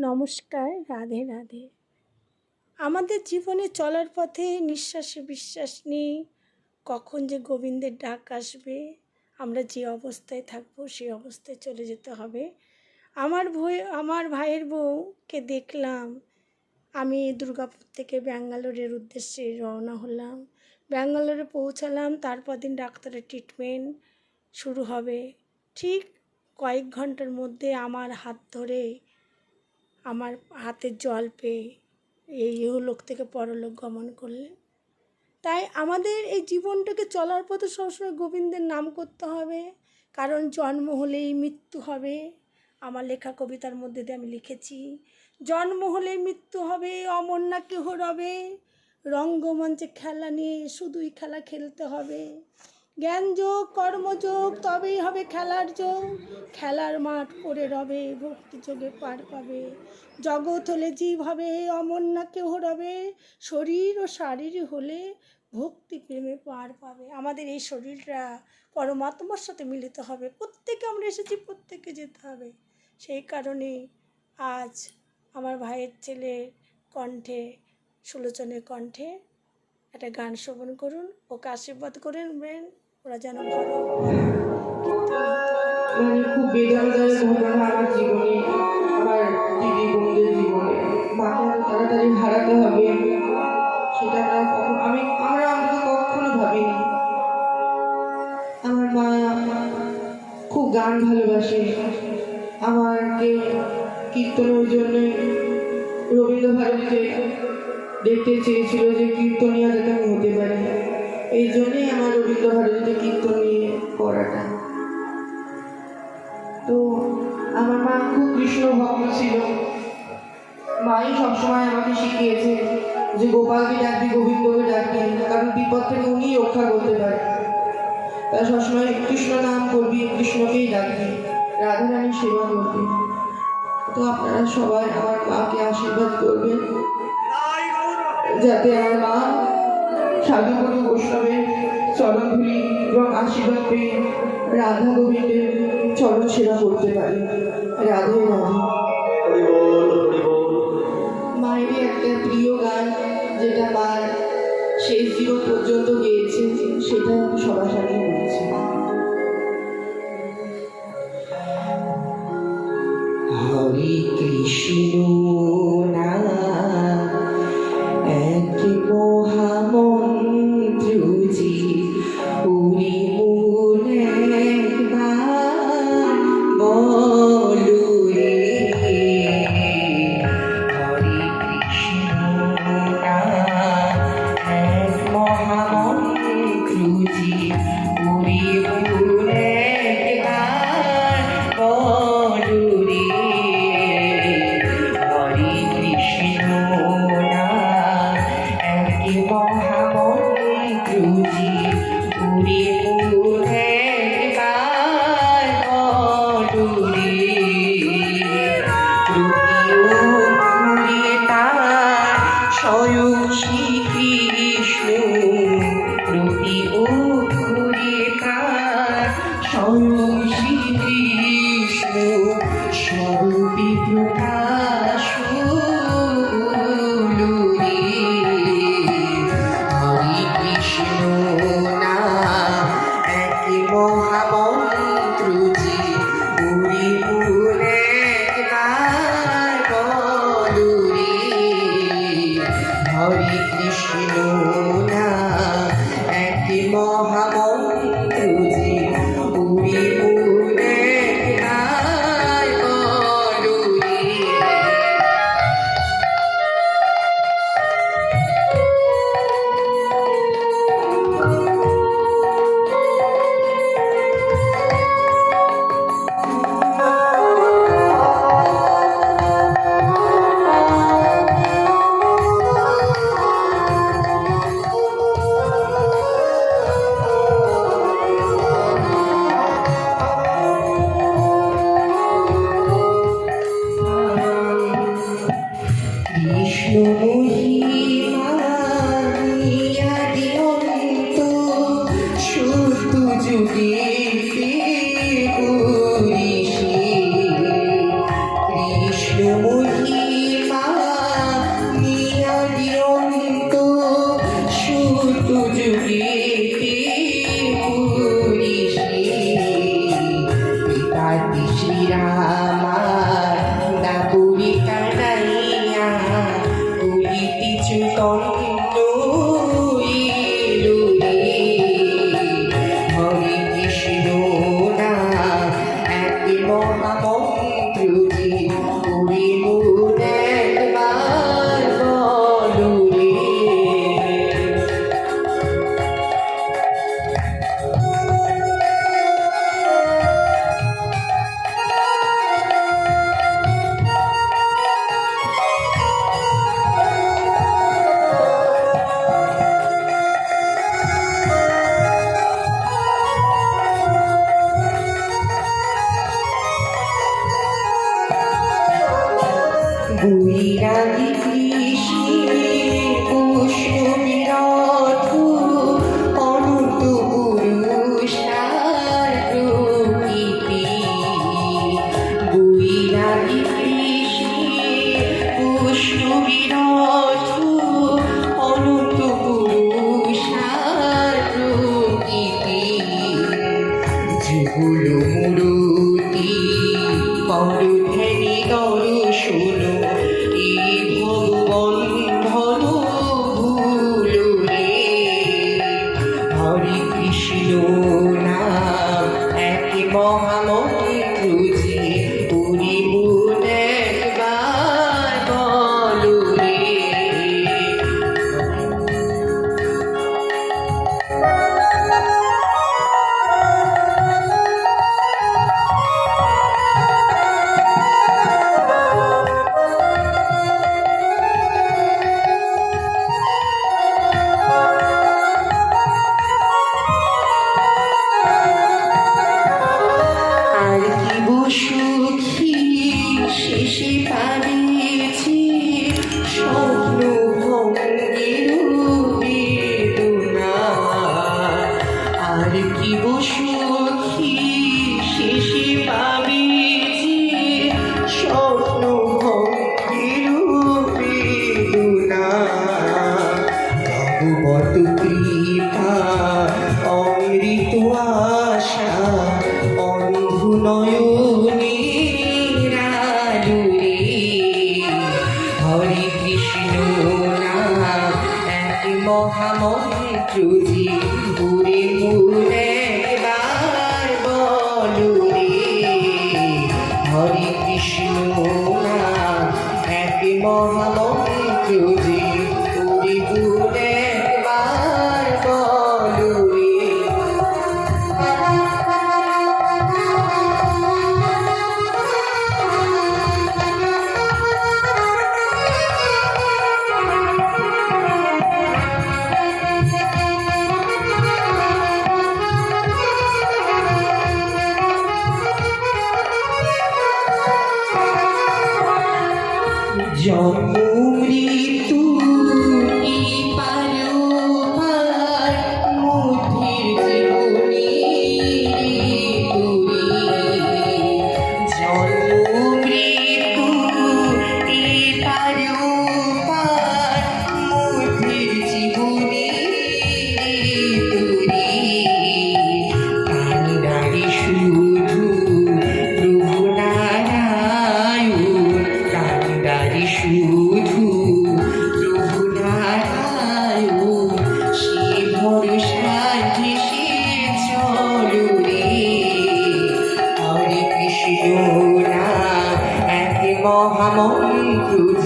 নমস্কার, রাধে রাধে। আমাদের জীবনে চলার পথে নিঃশ্বাসে বিশ্বাস নেই। কখন যে গোবিন্দের ডাক আসবে, আমরা যে অবস্থায় থাকব সেই অবস্থায় চলে যেতে হবে। আমার বই আমার ভাইয়ের বউকে দেখলাম। আমি দুর্গাপুর থেকে ব্যাঙ্গালোরের উদ্দেশ্যে রওনা হলাম। ব্যাঙ্গালোরে পৌঁছালাম, তারপর দিন ডাক্তারের ট্রিটমেন্ট শুরু হবে। ঠিক কয়েক ঘণ্টার মধ্যে আমার হাত ধরে আমার হাতের জল পেয়ে এই ইহলোক থেকে পরলোক গমন করলেন। তাই আমাদের এই জীবনটাকে চলার পথে সবসময় গোবিন্দের নাম করতে হবে, কারণ জন্ম হলেই মৃত্যু হবে। আমার লেখা কবিতার মধ্যে দিয়ে আমি লিখেছি, জন্ম হলেই মৃত্যু হবে, অমর না কেহ রবে। রঙ্গমঞ্চে খেলা নিয়ে শুধুই খেলা খেলতে হবে। জ্ঞান যোগ কর্মযোগ তবেই হবে খেলার যোগ। খেলার মাঠ পড়ে রবে, ভক্তি যোগে পার পাবে। জগৎ হলে জীব হবে অমর না কেহ রবে। শরীর ও শারীর হলে ভক্তি প্রেমে পার পাবে। আমাদের এই শরীরটা পরমাত্মার সাথে মিলিত হবে। প্রত্যেকে আমরা এসেছি, প্রত্যেকে যেতে হবে। সেই কারণে আজ আমার ভাইয়ের ছেলের কণ্ঠে, সুলোচনের কণ্ঠে একটা গান শ্রবণ করুন, ওকে আশীর্বাদ করবেন ওরা যেন ভালো খুব আমার তাড়াতাড়ি হারাতে হবে, সেটা আমি আমরা মা খুব গান ভালোবাসে। আমাকে কীর্তনের জন্য রবীন্দ্র ভারতীতে দেখতে চেয়েছিল যে কীর্তনিয়া যাতে আমি হতে পারি। এই জন্যই আমার রবীন্দ্র ভারতীতে কীর্তন নিয়ে পড়াটা তো আমার মা খুব কৃষ্ণ ভক্ত ছিল। মাই সবসময় আমাকে শিখিয়েছে যে গোপালকে ডাকবি, গোবিন্দকে ডাকবি, কারণ বিপদ থেকে উনি রক্ষা করতে পারে। তাই সবসময় কৃষ্ণ নাম করবি, কৃষ্ণকেই ডাকবি। রাধারানীর সেবা করবি। তো আপনারা সবাই আমার মাকে আশীর্বাদ করবেন। যাতে আমার মা সাধুগুরু বৈষ্ণবের চরণধুলি এবং আশীর্বাদ পেয়ে রাধা গোবিন্দের চরণ সেবা করতে পারি। রাধে রাধে মায়েরই একটা প্রিয় গান যেটা মার শেষ জীবন পর্যন্ত গেয়েছে সেটা সবার সাথে বলছি হরে কৃষ্ণ। solo Cuidadito. শেষে পাবিয়েছি স্বপ্ন ভঙ্গে রূপে দোনা আর কি শেষে পাবিয়েছি স্বপ্ন ভঙ্গে রূপে দোনা কত প্রিয় you na and the mohamon